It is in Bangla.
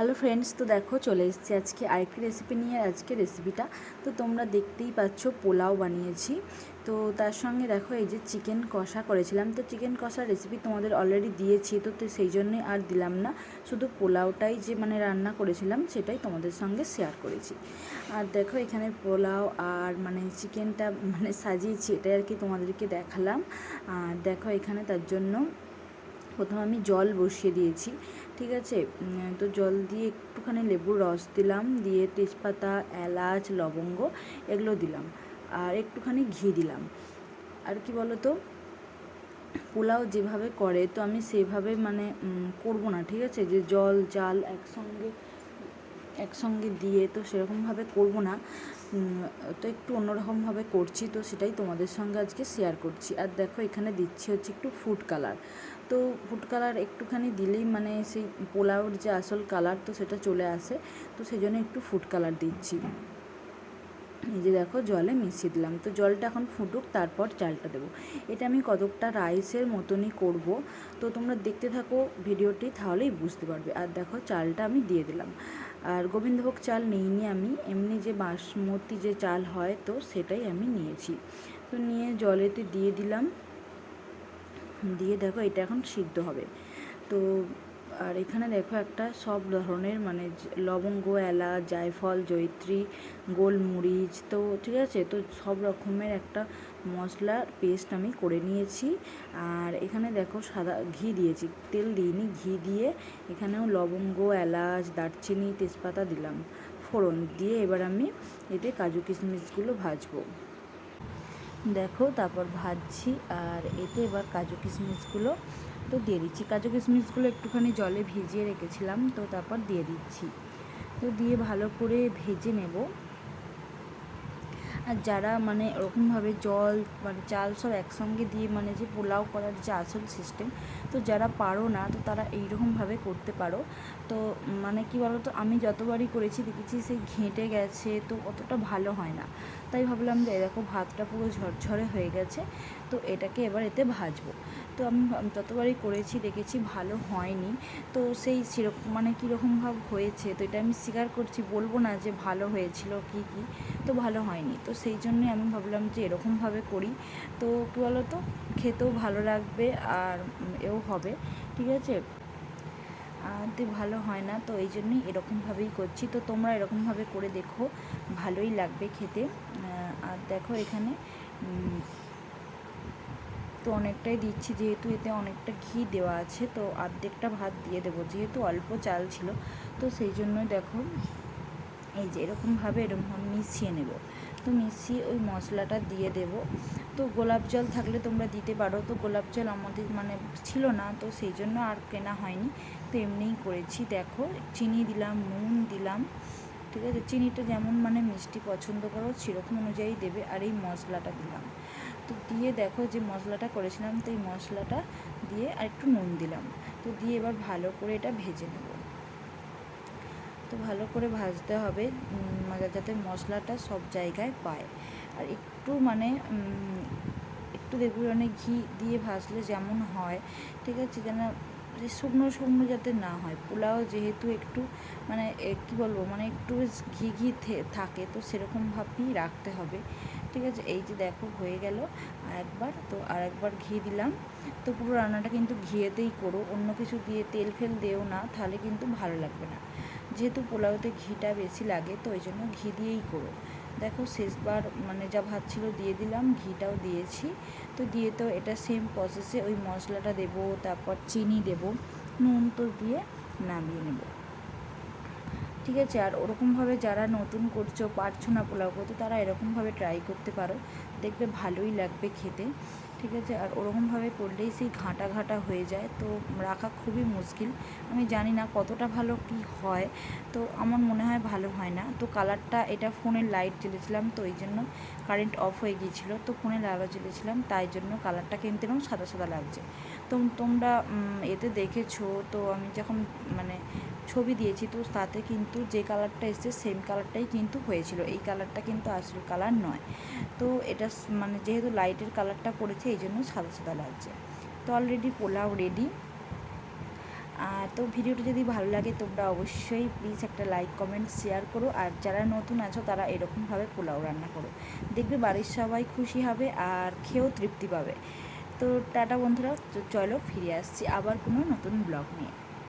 হ্যালো ফ্রেন্ডস তো দেখো চলে এসেছি আজকে আরেকটি রেসিপি নিয়ে। আজকে রেসিপিটা তো তোমরা দেখতেই পাচ্ছ, পোলাও বানিয়েছি। তো তার সঙ্গে দেখো এই যে চিকেন কষা করেছিলাম। তো চিকেন কষার রেসিপি তোমাদের অলরেডি দিয়েছি, তো সেই জন্যই আর দিলাম না। শুধু পোলাওটাই যে মানে রান্না করেছিলাম, সেটাই তোমাদের সঙ্গে শেয়ার করেছি। আর দেখো এখানে পোলাও আর মানে চিকেনটা মানে সাজিয়েছি, এটাই আর কি তোমাদেরকে দেখালাম। আর দেখো এখানে তার জন্য প্রথমে আমি জল বসিয়ে দিয়েছি। ঠিক আছে? তো জল দিয়ে একটুখানি লেবুর রস দিলাম, দিয়ে তেজপাতা, এলাচ, লবঙ্গ এগুলো দিলাম। আর একটুখানি ঘি দিলাম। আর কি বলো তো পোলাও যেভাবে করে, তো আমি সেভাবে মানে করব না, ঠিক আছে? যে জল, চাল একসঙ্গে একসঙ্গে দিয়ে তো সেরকমভাবে করব না। তো একটু অন্যরকমভাবে করছি, তো সেটাই তোমাদের সঙ্গে আজকে শেয়ার করছি। আর দেখো, এখানে দিচ্ছি হচ্ছে একটু ফুড কালার তো ফুড কালার একটুখানি দিলেই মানে সেই পোলাওর যে আসল কালার তো সেটা চলে আসে। তো সেই জন্য একটু ফুড কালার দিচ্ছি। এই যে দেখো, জলে মিশিয়ে দিলাম। তো জলটা এখন ফুটুক, তারপর চালটা দেবো। এটা আমি কতকটা রাইসের মতনই করব। তো তোমরা দেখতে থাকো ভিডিওটি, তাহলেই বুঝতে পারবে। আর দেখো, চালটা আমি দিয়ে দিলাম। আর গোবিন্দভোগ চাল নিইনি আমি। এমনি যে বাসমতি যে চাল হয় তো সেটাই আমি নিয়েছি। তো নিয়ে জলেতে দিয়ে দিলাম। দিয়ে দেখো এটা এখন সিদ্ধ হবে। তো আর এখানে দেখো একটা সব ধরনের মানে লবঙ্গ, এলাচ, জায়ফল, জয়িত্রী, গোলমরিচ তো ঠিক আছে? তো সব রকমের একটা মশলার পেস্ট আমি করে নিয়েছি। আর এখানে দেখো সাদা ঘি দিয়েছি। তেল দিইনি, ঘি দিয়ে এখানেও লবঙ্গ, এলাচ, দারচিনি, তেজপাতা দিলাম। ফোড়ন দিয়ে এবার আমি এতে কাজু কিশমিশগুলো ভাজবো। দেখো তারপর ভাজছি আর এতে এবার কাজু কিশমিশগুলো তো দিয়ে দিচ্ছি। কাজু কিশমিশগুলো একটুখানি জলে ভিজিয়ে রেখেছিলাম, তো তারপর দিয়ে দিচ্ছি। তো দিয়ে ভালো করে ভেজে নেব। আর যারা মানে ওরকমভাবে জল মানে চাল সব একসঙ্গে দিয়ে মানে যে পোলাও করার যে আসল সিস্টেম তো যারা পারো না, তো তারা এইরকমভাবে করতে পারো। তো মানে কি বলো তো আমি যতবারই করেছি দেখেছি সেই ঘেঁটে গেছে, তো অতটা ভালো হয় না। তাই ভাবলাম যে দেখো, ভাতটা পুরো ঝরঝরে হয়ে গেছে, তো এটাকে এবার এতে ভাজবো। তো আমি যতবারই করেছি, দেখেছি ভালো হয়নি। তো সেই সেরকম মানে কীরকমভাব হয়েছে, তো এটা আমি স্বীকার করছি, বলব না যে ভালো হয়েছিল কি কি, তো ভালো হয়নি। তো সেই জন্যই আমি ভাবলাম যে এরকমভাবে করি। তো কী বলো তো খেতেও ভালো লাগবে আর এও হবে, ঠিক আছে? তো ভালো হয় না, তো এই জন্যই এরকমভাবেই করছি। তো তোমরা এরকমভাবে করে দেখো, ভালোই লাগবে খেতে। আর দেখো এখানে তো অনেকটাই দিচ্ছি, যেহেতু এতে অনেকটা ঘি দেওয়া আছে, তো অর্ধেকটা ভাত দিয়ে দেবো, যেহেতু অল্প চাল ছিল। তো সেই জন্যই দেখো, এই যে এরকমভাবে এরকম মিশিয়ে নেব। তো মিশিয়ে ওই মশলাটা দিয়ে দেব। তো গোলাপ জল থাকলে তোমরা দিতে পারো। তো গোলাপ জল আমাদের মানে ছিল না, তো সেই জন্য আর কেনা হয়নি। তো এমনিই করেছি, দেখো, চিনি দিলাম, নুন দিলাম, ঠিক আছে? চিনিটা যেমন মানে মিষ্টি পছন্দ করো, সেরকম অনুযায়ী দেবে, আর এই মশলাটা দিলাম। তো দিয়ে দেখো যে মশলাটা করেছিলাম, তো এই মশলাটা দিয়ে আর একটু নুন দিলাম। তো দিয়ে এবার ভালো করে এটা ভেজে নেব। তো ভালো করে ভাজতে হবে যাতে মশলাটা সব জায়গায় পায়। আর একটু মানে একটু দেখবি অনেক ঘি দিয়ে ভাজলে যেমন হয়, ঠিক আছে? যেন শুকনো শুকনো যাতে না হয়। পোলাও যেহেতু একটু মানে কী বলব? মানে একটু ঘি ঘি থাকে, তো সেরকমভাবেই রাখতে হবে। ঠিক আছে, এই যে দেখো হয়ে গেল। আর একবার তো আর একবার ঘি দিলাম। তো পুরো রান্নাটা কিন্তু ঘিয়েতেই করো, অন্য কিছু দিয়ে তেল ফেল দেও না, তাহলে কিন্তু ভালো লাগবে না। যেহেতু পোলাওতে ঘিটা বেশি লাগে, তো ওই জন্য ঘি দিয়েই করো। দেখো শেষবার মানে যা ভাত ছিল দিয়ে দিলাম, ঘিটাও দিয়েছি। তো দিয়ে তো এটা সেম প্রসেসে ওই মশলাটা দেব, তারপর চিনি দেব, নুন তো দিয়ে নামিয়ে নেব। ঠিক আছে? আর ওরকমভাবে যারা নতুন করছ, পারছ না পোলাও করতে, তারা এরকমভাবে ট্রাই করতে পারো। দেখবে ভালোই লাগবে খেতে, ঠিক আছে? আর ওরকমভাবে করলেই সেই ঘাঁটা ঘাঁটা হয়ে যায়। তো রাখা খুবই মুশকিল। আমি জানি না কতটা ভালো কি হয়। তো আমার মনে হয় ভালো হয় না। তো কালারটা এটা ফোনের লাইট জ্বেলেছিলাম, তো ওই জন্য কারেন্ট অফ হয়ে গিয়েছিল। তো ফোনে আলো জ্বেলেছিলাম, তাই জন্য কালারটা কিনতে এরকম সাদা সাদা লাগছে। তো তোমরা এতে দেখেছ, তো আমি যখন মানে ছবি দিয়েছি, তো তাতে কিন্তু যে কালারটা এসছে সেম কালারটাই কিন্তু হয়েছিল। এই কালারটা কিন্তু আসল কালার নয়। তো এটা মানে যেহেতু লাইটের কালারটা পড়েছে, এই জন্য সাদা সাদা লাগছে। তো অলরেডি পোলাও রেডি আর তো ভিডিওটা যদি ভালো লাগে, তোমরা অবশ্যই প্লিজ একটা লাইক কমেন্ট শেয়ার করো। আর যারা নতুন আছো, তারা এরকমভাবে পোলাও রান্না করো। দেখবে বাড়ির সবাই খুশি হবে আর খেয়েও তৃপ্তি পাবে। তো টাটা বন্ধুরা চলো ফিরে আসছি আবার কোনো নতুন ব্লগ নিয়ে।